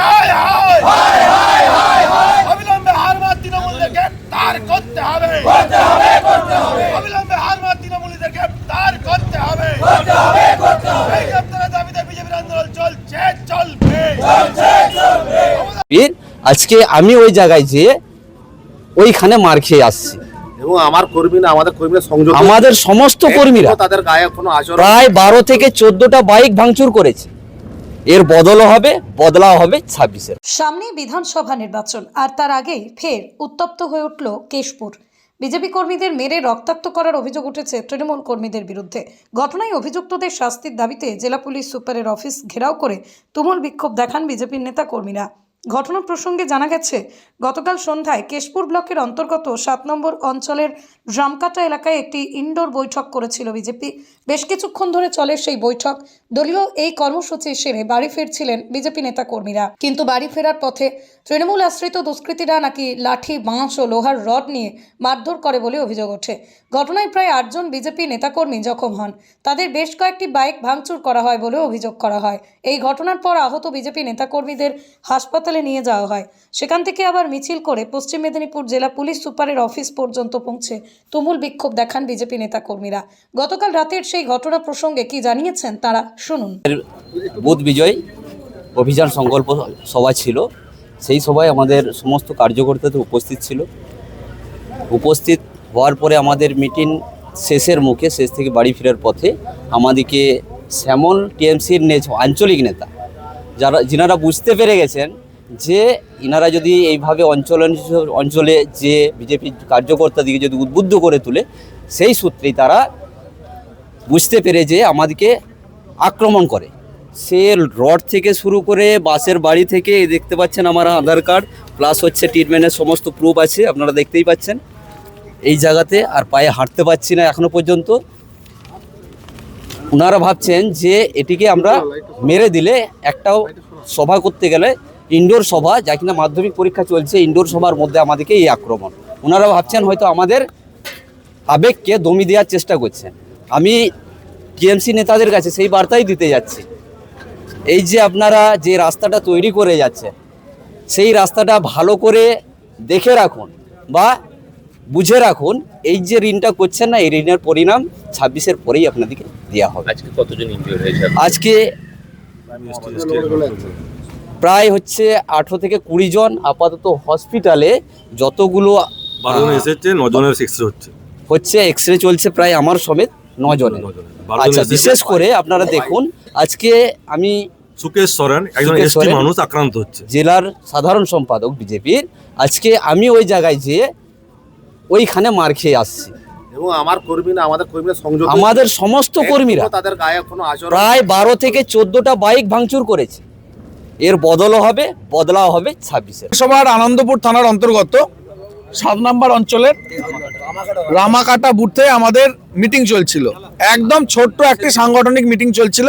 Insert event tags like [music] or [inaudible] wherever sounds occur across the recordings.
হায় হায়। অবিলম্বে হার মার তৃণমূলদেরকে তার করতে হবে। অবিলম্বে হার মার তৃণমূলীদেরকে তার করতে হবে। এই গ্রেপ্তারের দাবিতে বিজেপির আন্দোলন চলছে চলবে। বীর আজকে আমি ওই জায়গায় যেয়ে ওইখানে মার খেয়ে আসছি। এবং আমার কর্মীরা আমাদের কর্মীরা সংযোগ আমাদের সমস্ত কর্মীরা তাদের গায়ে কোনো আচরণ প্রায় বারো থেকে চোদ্দটা বাইক ভাঙচুর করেছে। এর বদলও হবে, বদলাও হবে ছাব্বিশের। সামনে বিধানসভা নির্বাচন, আর তার আগেই ফের উত্তপ্ত হয়ে উঠল কেশপুর। বিজেপি কর্মীদের মেরে রক্তাক্ত করার অভিযোগ উঠেছে তৃণমূল কর্মীদের বিরুদ্ধে। ঘটনায় অভিযুক্তদের শাস্তির দাবিতে জেলা পুলিশ সুপারের অফিস ঘেরাও করে তুমুল বিক্ষোভ দেখান বিজেপির নেতা কর্মীরা ঘটনা প্রসঙ্গে জানা গেছে, গতকাল সন্ধ্যায় কেশপুর ব্লকের অন্তর্গত সাত নম্বর অঞ্চলের ড্রামকাটা এলাকায় একটি ইনডোর বৈঠক করেছিল বিজেপি। বেশ কিছুক্ষণ ধরে চলে সেই বৈঠক। দলীয় এই কর্মসূচি সেরে বাড়ি ফিরছিলেন বিজেপি নেতা কর্মীরা কিন্তু বাড়ি ফেরার পথে তৃণমূল আশ্রিত দুষ্কৃতীরা নাকি লাঠি, বাঁশ ও লোহার রড নিয়ে মারধর করে বলে অভিযোগ ওঠে। ঘটনায় প্রায় আটজন বিজেপি নেতাকর্মী জখম হন। তাদের বেশ কয়েকটি বাইক ভাঙচুর করা হয় বলে অভিযোগ করা হয়। এই ঘটনার পর আহত বিজেপি নেতাকর্মীদের হাসপাতালে নিয়ে যাওয়া হয়। সেখান থেকে আবার মিছিল করে পশ্চিম মেদিনীপুর জেলা পুলিশ সুপারের অফিস পর্যন্ত পৌঁছে তুমুল বিক্ষোভ দেখান বিজেপি নেতাকর্মীরা। গতকাল রাতের সেই ঘটনা প্রসঙ্গে কি জানিয়েছেন তারা? শুনুন। বুথ বিজয় অভিযান সংকল্প সভা ছিল। সেই সভায় আমাদের সমস্ত কার্যকর্তাতে উপস্থিত ছিল। উপস্থিত হওয়ার পরে আমাদের মিটিং শেষের মুখে, শেষ থেকে বাড়ি ফেরার পথে আমাদেরকে শ্যামল টিএমসির আঞ্চলিক নেতা, যারা যিনারা বুঝতে পেরে গেছেন যে ইনারা যদি এইভাবে অঞ্চল অঞ্চলে যে বিজেপি কার্যকর্তাদিকে যদি উদ্বুদ্ধ করে তুলে, সেই সূত্রেই তারা বুঝতে পেরে যে আমাদেরকে আক্রমণ করে। সে রড থেকে শুরু করে বাসের বাড়ি থেকে দেখতে পাচ্ছেন আমার আধার কার্ড, প্লাস হচ্ছে ট্রিটমেন্টের সমস্ত প্রুফ আছে, আপনারা দেখতেই পাচ্ছেন। এই জায়গাতে আর পায়ে হাঁটতে পারছি না এখনও পর্যন্ত। ওনারা ভাবছেন যে এটিকে আমরা মেরে দিলে একটাও সভা করতে গেলে ইনডোর সভা যা কিনা মাধ্যমিক পরীক্ষা চলছে ইনডোর সভার মধ্যে আমাদেরকে এই আক্রমণ। ওনারা ভাবছেন হয়তো আমাদের আবেগকে দমি দেওয়ার চেষ্টা করছেন আমি টিএমসি নেতাদের কাছে সেই বার্তাই দিতে যাচ্ছি। এই যে আপনারা যে রাস্তাটা তৈরি করে যাচ্ছেন সেই রাস্তাটা ভালো করে দেখে রাখুন বা বুঝে রাখুন এই যে ঋণটা করছেন না এই ঋণের পরিণাম ছাব্বিশের পরেই আপনাদেরকে দেওয়া হবে। আজকে কতজন ইনজিওর হয়েছে? আজকে প্রায় হচ্ছে আঠেরো থেকে কুড়ি জন আপাতত হসপিটালে যতগুলো বারো জন এসেছে নজনের এক্সরে হচ্ছে। হচ্ছে এক্স রে চলছে প্রায় আমার সমেত নজনের আচ্ছা বিশেষ করে আপনারা দেখুন আজকে আমি সুকেশ সরেন একজন এসটি মানুষ আক্রান্ত হচ্ছে। জেলার সাধারণ সম্পাদক বিজেপির। আজকে আমি ওই জায়গায় যেয়ে ওইখানে মার খেয়ে আসছি। এবং আমার কর্মীরা আমাদের কর্মীরা সংযোগ আমাদের সমস্ত কর্মীরা তাদের গায়ে কোনো আচরণ প্রায় বারো থেকে চোদ্দটা বাইক ভাঙচুর করেছে। এর বদলও হবে, বদলাও হবে ছাব্বিশে সভার আনন্দপুর থানার অন্তর্গত সাত নম্বর অঞ্চলের রামাকাটা বুথে আমাদের মিটিং চলছিল। একদম ছোট্ট একটি সাংগঠনিক মিটিং চলছিল।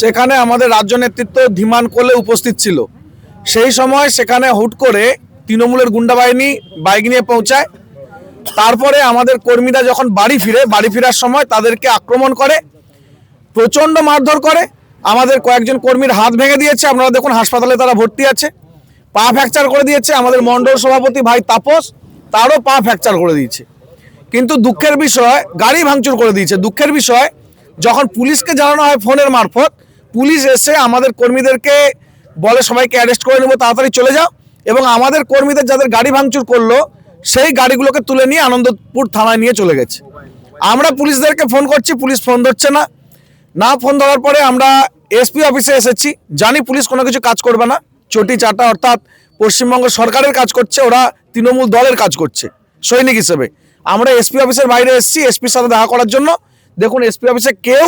সেখানে আমাদের রাজ্য নেতৃত্ব ধীমান কোলে উপস্থিত ছিল। সেই সময় সেখানে হুট করে তৃণমূলের গুন্ডা বাহিনী বাইক নিয়ে পৌঁছায়। তারপরে আমাদের কর্মীরা যখন বাড়ি ফিরে, বাড়ি ফেরার সময় তাদেরকে আক্রমণ করে, প্রচণ্ড মারধর করে আমাদের কয়েকজন কর্মীর হাত ভেঙে দিয়েছে। আপনারা দেখুন, হাসপাতালে তারা ভর্তি আছে। পা ফ্র্যাকচার করে দিয়েছে। আমাদের মণ্ডল সভাপতি ভাই তাপস তারও পা ফ্র্যাকচার করে দিয়েছে। কিন্তু দুঃখের বিষয়, গাড়ি ভাঙচুর করে দিয়েছে। দুঃখের বিষয়, যখন পুলিশকে জানানো হয় ফোনের মারফত, পুলিশ এসে আমাদের কর্মীদেরকে বলে, সবাইকে অ্যারেস্ট করে নেব, তাড়াতাড়ি চলে যাও। এবং আমাদের কর্মীদের যাদের গাড়ি ভাঙচুর করল, সেই গাড়িগুলোকে তুলে নিয়ে আনন্দপুর থানায় নিয়ে চলে গেছে। আমরা পুলিশদেরকে ফোন করছি, পুলিশ ফোন ধরছে না। না ফোন ধরার পরে আমরা এসপি অফিসে এসেছি। জানি পুলিশ কোনো কিছু কাজ করবে না। চটি চাটা অর্থাৎ পশ্চিমবঙ্গ সরকারের কাজ করছে, ওরা তৃণমূল দলের কাজ করছে, সৈনিক হিসেবে। আমরা এসপি অফিসের বাইরে এসেছি, এসপির সাথে দেখা করার জন্য। দেখুন, এসপি অফিসে কেউ,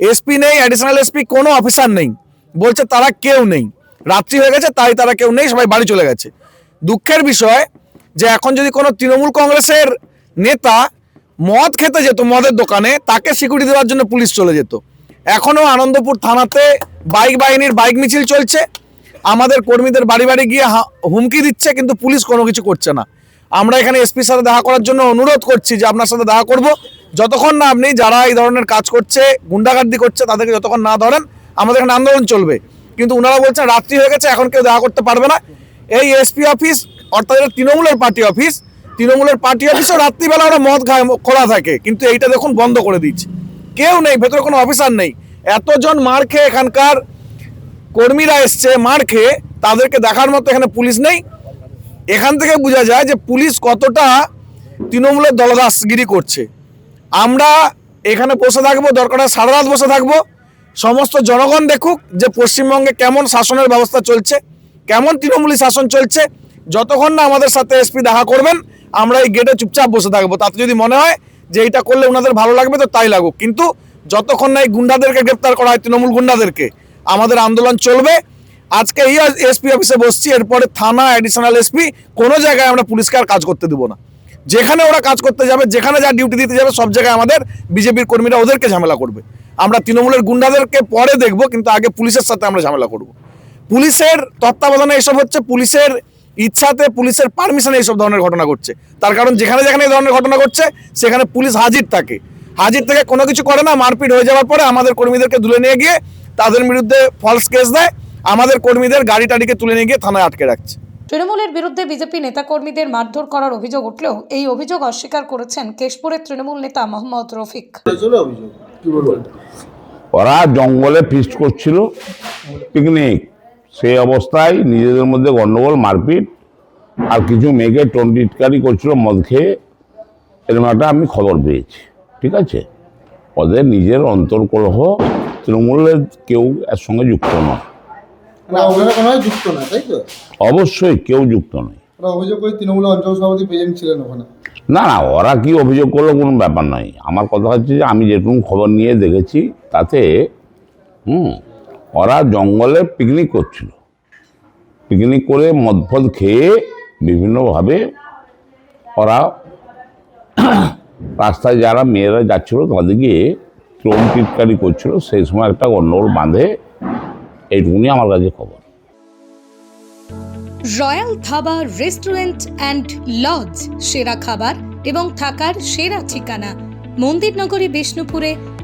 এসপি নেই অ্যাডিশনাল এসপি কোনো অফিসার নেই। বলছে তারা কেউ নেই। রাত্রি হয়ে গেছে, তাই তারা কেউ নেই, সবাই বাড়ি চলে গেছে। দুঃখের বিষয় যে এখন যদি কোনো তৃণমূল কংগ্রেসের নেতা মদ খেতে যেত মদের দোকানে, তাকে সিকিউরিটি দেওয়ার জন্য পুলিশ চলে যেত। এখনও আনন্দপুর থানাতে বাইক বাহিনীর বাইক মিছিল চলছে। আমাদের কর্মীদের বাড়ি বাড়ি গিয়ে হুমকি দিচ্ছে, কিন্তু পুলিশ কোনো কিছু করছে না। আমরা এখানে এসপির সাথে দেখা করার জন্য অনুরোধ করছি যে আপনার সাথে দেখা করব। যতক্ষণ না আপনি যারা এই ধরনের কাজ করছে, গুন্ডাগার্দি করছে, তাদেরকে যতক্ষণ না ধরেন, আমাদের এখানে আন্দোলন চলবে। কিন্তু ওনারা বলছেন, রাত্রি হয়ে গেছে, এখন কেউ দেখা করতে পারবে না। এই এসপি অফিস অর্থাৎ তৃণমূলের পার্টি অফিস তৃণমূলের পার্টি অফিসও রাত্রিবেলা ওরা মদ খায়, খোলা থাকে। কিন্তু এইটা দেখুন, বন্ধ করে দিচ্ছে কেউ নেই, ভেতরে কোনো অফিসার নেই। এতজন মার খেয়ে এখানকার কর্মীরা এসছে, মার খেয়ে, তাদেরকে দেখার মতো এখানে পুলিশ নেই। এখান থেকে বোঝা যায় যে পুলিশ কতটা তৃণমূলের দলদাসগিরি করছে। আমরা এখানে বসে থাকব, দরকার সারা রাত বসে থাকব। সমস্ত জনগণ দেখুক যে পশ্চিমবঙ্গে কেমন শাসনের ব্যবস্থা চলছে, কেমন তৃণমূলী শাসন চলছে। যতক্ষণ না আমাদের সাথে এসপি দেখা করবেন, আমরা এই গেটে চুপচাপ বসে থাকব। তাতে যদি মনে হয় যে এইটা করলে ওনাদের ভালো লাগবে তো তাই লাগুক। কিন্তু যতক্ষণ না এই গুন্ডাদেরকে গ্রেপ্তার করা হয়, তৃণমূল গুন্ডাদেরকে, আমাদের আন্দোলন চলবে। আজকে এই এসপি অফিসে বসছি, এরপরে থানা অ্যাডিশনাল এসপি কোনো জায়গায় আমরা পুলিশকে আর কাজ করতে দেবো না। যেখানে ওরা কাজ করতে যাবে, যেখানে যা ডিউটি দিতে যাবে, সব জায়গায় আমাদের বিজেপির কর্মীরা ওদেরকে ঝামেলা করবে। আমরা তৃণমূলের গুন্ডাদেরকে পরে দেখব, কিন্তু আগে পুলিশের সাথে আমরা ঝামেলা করব। পুলিশের তত্ত্বাবধানে এসব হচ্ছে, পুলিশের ইচ্ছাতে পুলিশের পারমিশনে এইসব ধরনের ঘটনা ঘটছে। তার কারণ যেখানে যেখানে এই ধরনের ঘটনা ঘটছে সেখানে পুলিশ হাজির থাকে। হাজির থেকে কোনো কিছু করে না মারপিট হয়ে যাওয়ার পরে আমাদের কর্মীদেরকে তুলে নিয়ে গিয়ে তাদের বিরুদ্ধে ফলস কেস দেয়। আমাদের কর্মীদের গাড়ি টাড়িকে তুলে নিয়ে গিয়ে থানায় আটকে রাখছে। তৃণমূলের বিরুদ্ধে বিজেপি নেতাকর্মীদের মারধর করার অভিযোগ উঠলেও এই অভিযোগ অস্বীকার করেছেন কেশপুরের তৃণমূল নেতা মোহাম্মদ রফিক। ওরা জঙ্গলে ফিস্ট করছিল পিকনিক সেই অবস্থায় নিজেদের মধ্যে গণ্ডগোল মারপিট আর কিছু মেয়েকে টন্টিটকারি করছিল মদ খেয়ে এরকম একটা আমি খবর পেয়েছি ঠিক আছে? ওদের নিজের অন্তর্কলহ তৃণমূলের কেউ এর সঙ্গে যুক্ত নয়। না ওনারা কোনো হয় যুক্ত না তাই তো? অবশ্যই কেউ যুক্ত নয়। ওরা অভিযোগ করে তৃণমূল অঞ্চল সভাপতি প্রেজেন্ট ছিলেন ওখানে? না না ওরা কি অভিযোগ করল কোনো ব্যাপার নয় আমার কথা হচ্ছে যে আমি যেটুকু খবর নিয়ে দেখেছি তাতে হুম ওরা জঙ্গলে পিকনিক করছিল। পিকনিক করে মদ ফদ খেয়ে বিভিন্নভাবে ওরা [clears throat] রাস্তায় যারা মেয়েরা যাচ্ছিল তাদেরকে চোম টিটকারি করছিল। সেই সময় একটা গন্ডগোল বাঁধে। এইটুকুনি আমার কাছে খবর। Royal dhaba restaurant and lodge, সেরা খাবার এবং থাকার সেরা ঠিকানা, মন্দিরনগরী বিষ্ণুপুরে